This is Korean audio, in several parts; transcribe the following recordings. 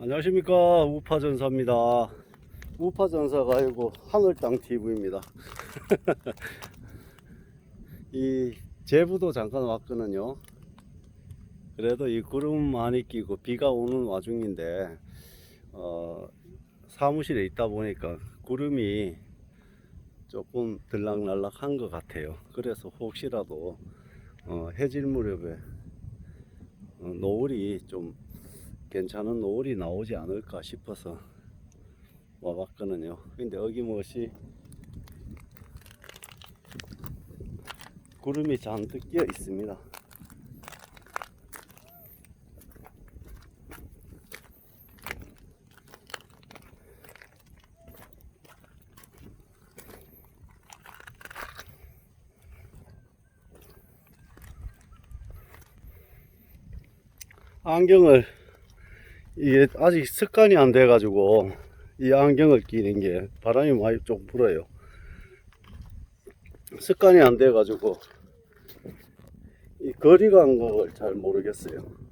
안녕하십니까. 우파전사입니다. 우파전사가 아니고 하늘땅 TV입니다. 이 제부도 잠깐 왔거든요. 그래도 이 구름 많이 끼고 비가 오는 와중인데 어, 사무실에 있다 보니까 구름이 조금 들락날락한 것 같아요. 그래서 혹시라도 어, 해질 무렵에 어, 노을이 좀 괜찮은 노을이 나오지 않을까 싶어서 와봤거든요. 근데 어김없이 구름이 잔뜩 끼어 있습니다. 안경을 이게 아직 습관이 안 돼가지고 이 안경을 끼는 게 바람이 많이 좀 불어요. 습관이 안 돼가지고 이 거리 감각을 잘 모르겠어요.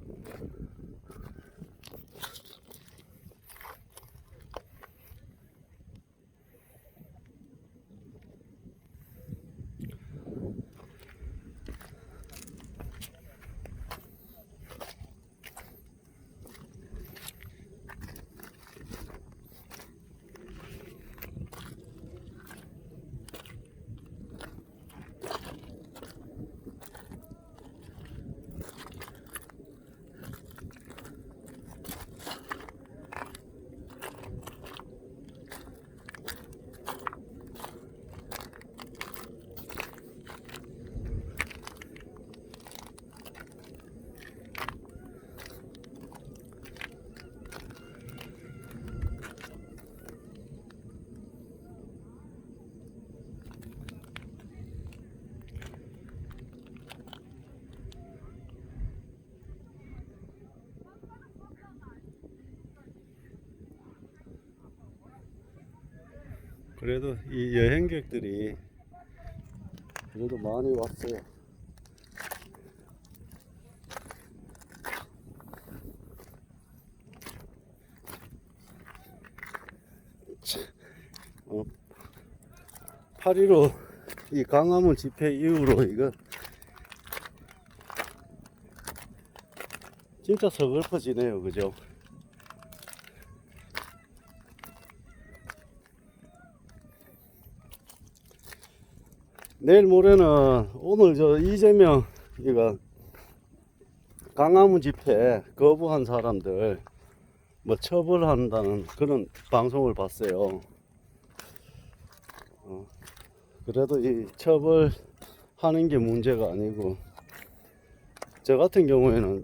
그래도 이 여행객들이 그래도 많이 왔어요. 참, 어, 8.15 이 강화문 집회 이후로 이거 진짜 서글퍼지네요, 그죠? 내일 모레는 오늘 저 이재명 이거 강화문 집회 거부한 사람들 뭐 처벌한다는 그런 방송을 봤어요. 어, 그래도 이 처벌하는 게 문제가 아니고 저 같은 경우에는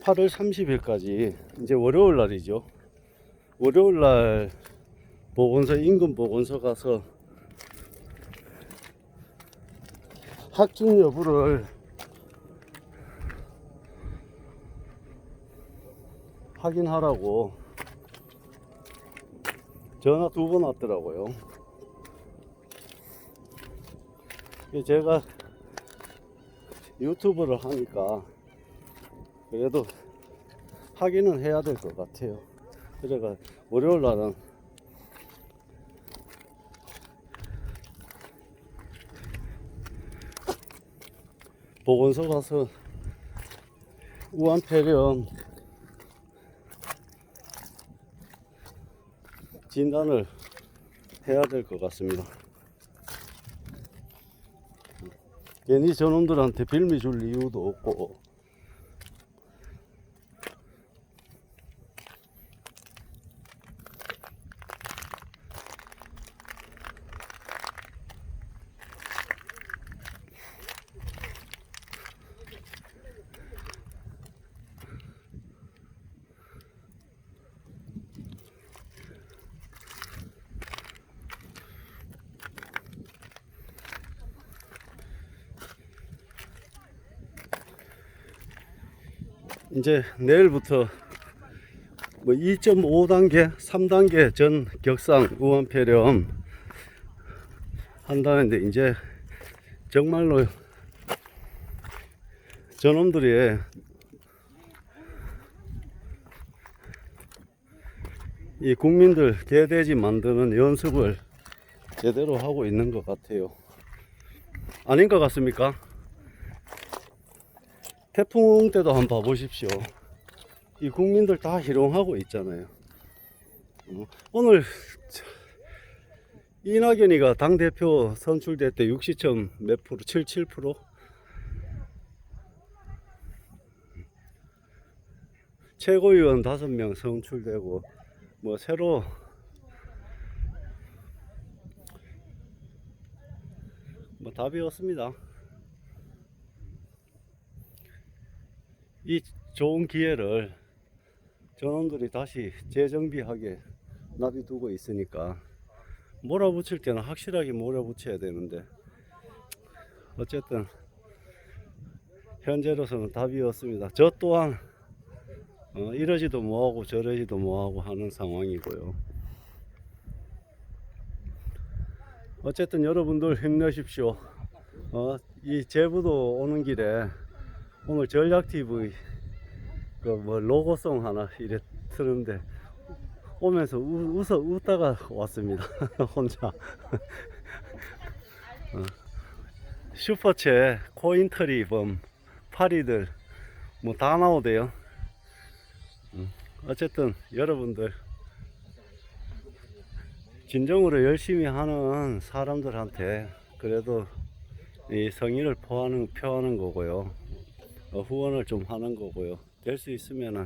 8월 30일까지 이제 월요일 날이죠. 월요일 날 보건소 인근 보건소 가서 확진 여부를 확인하라고 전화 두 번 왔더라고요. 제가 유튜브를 하니까 그래도 확인은 해야 될 것 같아요. 그래가 월요일 날은 보건소 가서 우한폐렴 진단을 해야 될 것 같습니다. 괜히 저놈들한테 빌미 줄 이유도 없고 이제 내일부터 뭐 2.5단계, 3단계 전 격상 우한폐렴 한다는데 이제 정말로 저놈들이 이 국민들 개돼지 만드는 연습을 제대로 하고 있는 것 같아요. 아닌 것 같습니까? 태풍 때도 한번 봐보십시오. 이 국민들 다 희롱하고 있잖아요. 어, 오늘 자, 이낙연이가 당 대표 선출될 때 60점 몇 프로, 77 프로. 최고위원 5명 선출되고 뭐 새로 뭐 답이 없습니다. 이 좋은 기회를 전원들이 다시 재정비하게 놔두고 있으니까 몰아붙일 때는 확실하게 몰아붙여야 되는데 어쨌든 현재로서는 답이 없습니다. 저 또한 어, 이러지도 뭐하고 저러지도 뭐하고 하는 상황이고요. 어쨌든 여러분들 힘내십시오. 어, 이 제부도 오는 길에 오늘 전략 TV 그뭐 로고송 하나 이래 트는데 오면서 우, 웃어 웃다가 왔습니다. 혼자. 어. 슈퍼챗, 코인트리 범, 파리들 뭐 다 나오대요. 음, 어쨌든 여러분들 진정으로 열심히 하는 사람들한테 그래도 이 성의를 표하는, 표하는 거고요. 어, 후원을 좀 하는 거고요. 될 수 있으면은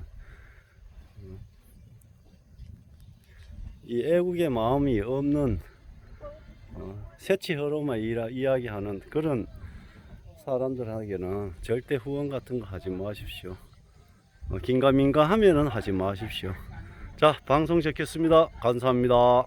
어, 이 애국의 마음이 없는 어, 새치허로만 이라, 이야기하는 그런 사람들에게는 절대 후원 같은 거 하지 마십시오. 어, 긴가민가 하면은 하지 마십시오. 자, 방송 적겠습니다. 감사합니다.